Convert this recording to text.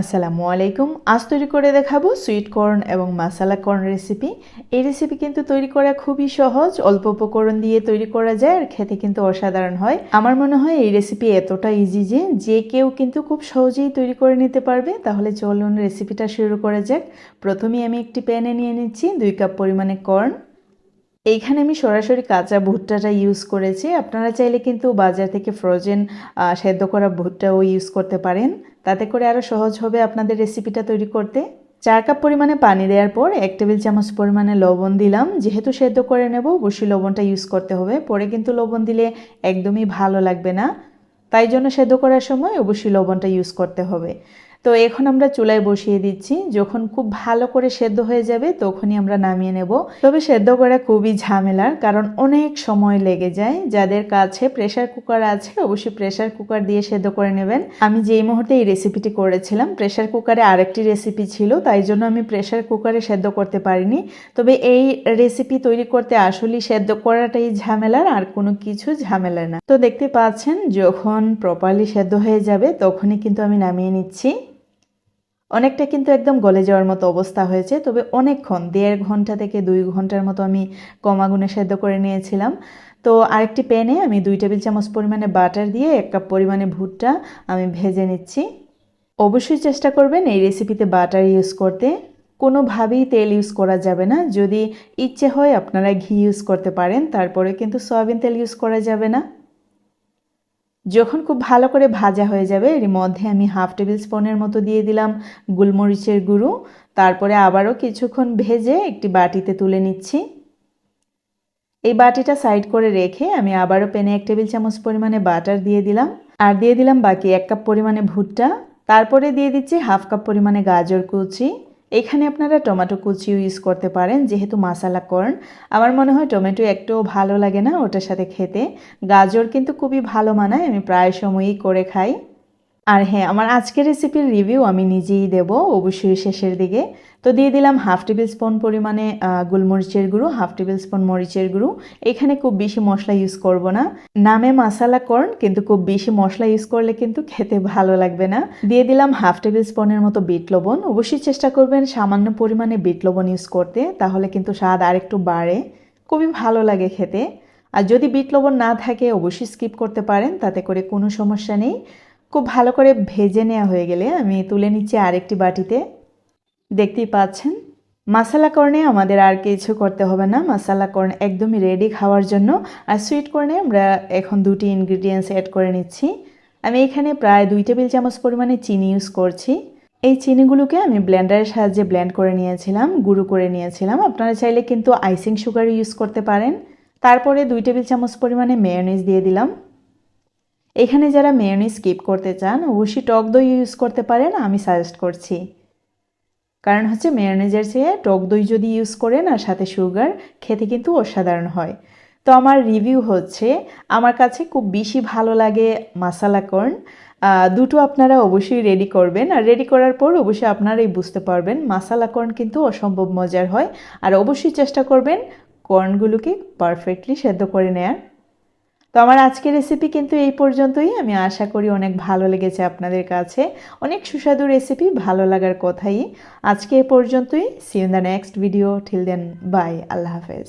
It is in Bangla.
আসসালামু আলাইকুম আজ তৈরি করে দেখাবো সুইট কর্ন এবং মাসালা কর্ন রেসিপি এই রেসিপি কিন্তু তৈরি করা খুবই সহজ। অল্প উপকরণ দিয়ে তৈরি করা যায় আর খেতে কিন্তু অসাধারণ হয়। আমার মনে হয় এই রেসিপি এতটা ইজি যে যে কেউ কিন্তু খুব সহজেই তৈরি করে নিতে পারবে। তাহলে চলুন রেসিপিটা শুরু করা যাক। প্রথমেই আমি একটি প্যানে নিয়ে নিচ্ছি দুই কাপ পরিমাণে কর্ন এইখানে আমি সরাসরি কাঁচা ভুট্টাটা ইউজ করেছি। আপনারা চাইলে কিন্তু বাজার থেকে ফ্রোজেন সেদ্ধ করা ভুট্টাও ইউজ করতে পারেন। তাতে করে আরও সহজ হবে আপনাদের রেসিপিটা তৈরি করতে। চার কাপ পরিমাণে পানি দেওয়ার পর এক টেবিল চামচ পরিমাণে লবণ দিলাম। যেহেতু সেদ্ধ করে নেব, অবশ্যই লবণটা ইউজ করতে হবে। পরে কিন্তু লবণ দিলে একদমই ভালো লাগবে না। তাই জন্য সেদ্ধ করার সময় অবশ্যই লবণটা ইউজ করতে হবে। তো এখন আমরা চুলায় বসিয়ে দিচ্ছি। যখন খুব ভালো করে সেদ্ধ হয়ে যাবে তখনই আমরা নামিয়ে নেব। তবে সেদ্ধ করা খুবই ঝামেলার কারণ অনেক সময় লেগে যায়। যাদের কাছে প্রেশার কুকার আছে অবশ্যই প্রেশার কুকার দিয়ে সেদ্ধ করে নেবেন। আমি যেই মুহূর্তে এই রেসিপিটি করেছিলাম প্রেশার কুকারে আরেকটি রেসিপি ছিল, তাই জন্য আমি প্রেশার কুকারে সেদ্ধ করতে পারিনি। তবে এই রেসিপি তৈরি করতে আসলে সেদ্ধ করাটাই ঝামেলার, আর কোনো কিছু ঝামেলা না। তো দেখতে পাচ্ছেন, যখন প্রপারলি সেদ্ধ হয়ে যাবে তখনই কিন্তু আমি নামিয়ে নিচ্ছি। অনেকটা কিন্তু একদম গলে যাওয়ার মতো অবস্থা হয়েছে, তবে অনেকক্ষণ, দেড় ঘণ্টা থেকে দুই ঘণ্টার মতো আমি কম আগুনে সেদ্ধ করে নিয়েছিলাম। তো আরেকটি প্যানে আমি দুই টেবিল চামচ পরিমাণে বাটার দিয়ে এক কাপ পরিমাণে ভুট্টা আমি ভেজে নিচ্ছি। অবশ্যই চেষ্টা করবেন এই রেসিপিতে বাটার ইউজ করতে। কোনোভাবেই তেল ইউজ করা যাবে না, যদি ইচ্ছে হয় আপনারা ঘি ইউজ করতে পারেন, তারপরে কিন্তু সয়াবিন তেল ইউজ করা যাবে না। যখন খুব ভালো করে ভাজা হয়ে যাবে, এর মধ্যে আমি হাফ টেবিল স্পুনের মতো দিয়ে দিলাম গোলমরিচের গুঁড়ো। তারপরে আবারও কিছুক্ষণ ভেজে একটি বাটিতে তুলে নিচ্ছি। এই বাটিটা সাইড করে রেখে আমি আবারও পেনে এক টেবিল চামচ পরিমাণে বাটার দিয়ে দিলাম। আর দিয়ে দিলাম বাকি এক কাপ পরিমাণে ভুট্টা। তারপরে দিয়ে দিচ্ছি হাফ কাপ পরিমাণে গাজর কুচি। এখানে আপনারা টমেটো কুচিও ইউজ করতে পারেন, যেহেতু মশালা কর্ন আমার মনে হয় টমেটো একটুও ভালো লাগে না ওটার সাথে খেতে। গাজর কিন্তু খুবই ভালো মানায়, আমি প্রায় সময়ই করে খাই। আর হ্যাঁ আমার আজকের রেসিপির রিভিউ আমি নিজেই দেব অবশ্যই শেষের দিকে। তো দিয়ে দিলাম হাফ টেবিল স্পুন পরিমাণে গোলমরিচের গুঁড়ো হাফ টেবিল স্পুন মরিচের গুঁড়ো। এখানে খুব বেশি মশলা ইউজ করব না। নামে মশালা কর্ন কিন্তু খুব বেশি মশলা ইউজ করলে কিন্তু খেতে ভালো লাগবে না। দিয়ে দিলাম হাফ টেবিল স্পুনের মতো বিট লবণ। অবশ্যই চেষ্টা করবেন সামান্য পরিমাণে বিট লবণ ইউজ করতে, তাহলে কিন্তু স্বাদ আরেকটু বাড়ে। খুবই ভালো লাগে খেতে। আর যদি বিট লবণ না থাকে, অবশ্যই স্কিপ করতে পারেন, তাতে করে কোনো সমস্যা নেই। খুব ভালো করে ভেজে নেওয়া হয়ে গেলে আমি তুলে নিচ্ছি আরেকটি বাটিতে। দেখতেই পাচ্ছেন, মশালা কর্নে আমাদের আর কিছু করতে হবে না। মশালা কর্ন একদমই রেডি খাওয়ার জন্য। আর সুইট কর্নে আমরা এখন দুটি ইনগ্রিডিয়েন্টস অ্যাড করে নিচ্ছি। আমি এখানে প্রায় দুই টেবিল চামচ পরিমাণে চিনি ইউজ করছি। এই চিনিগুলোকে আমি ব্লেন্ডারের সাহায্যে ব্লেন্ড করে নিয়েছিলাম, গুঁড়ো করে নিয়েছিলাম। আপনারা চাইলে কিন্তু আইসিং সুগার ইউজ করতে পারেন। তারপরে দুই টেবিল চামচ পরিমাণে মেয়নিজ দিয়ে দিলাম। এখানে যারা মেয়নি স্কিপ করতে চান, অবশ্যই টক দই ইউজ করতে পারেন, আমি সাজেস্ট করছি। কারণ হচ্ছে মেয়নিজের চেয়ে টক দই যদি ইউজ করেন আর সাথে সুগার খেতে কিন্তু অসাধারণ হয়। তো আমার রিভিউ হচ্ছে, আমার কাছে খুব বেশি ভালো লাগে মাসালা কর্ন দুটো আপনারা অবশ্যই রেডি করবেন, আর রেডি করার পর অবশ্যই আপনারাই বুঝতে পারবেন মাসালা কর্ন কিন্তু অসম্ভব মজার হয়। আর অবশ্যই চেষ্টা করবেন কর্নগুলোকে পারফেক্টলি সেদ্ধ করে নেয়ার। তো আমার আজকের রেসিপি কিন্তু এই পর্যন্তই। আমি আশা করি অনেক ভালো লেগেছে আপনাদের কাছে। অনেক সুস্বাদু রেসিপি ভালো লাগার কথাই। আজকে এ পর্যন্তই। See in the next video till then bye আল্লাহ হাফেজ।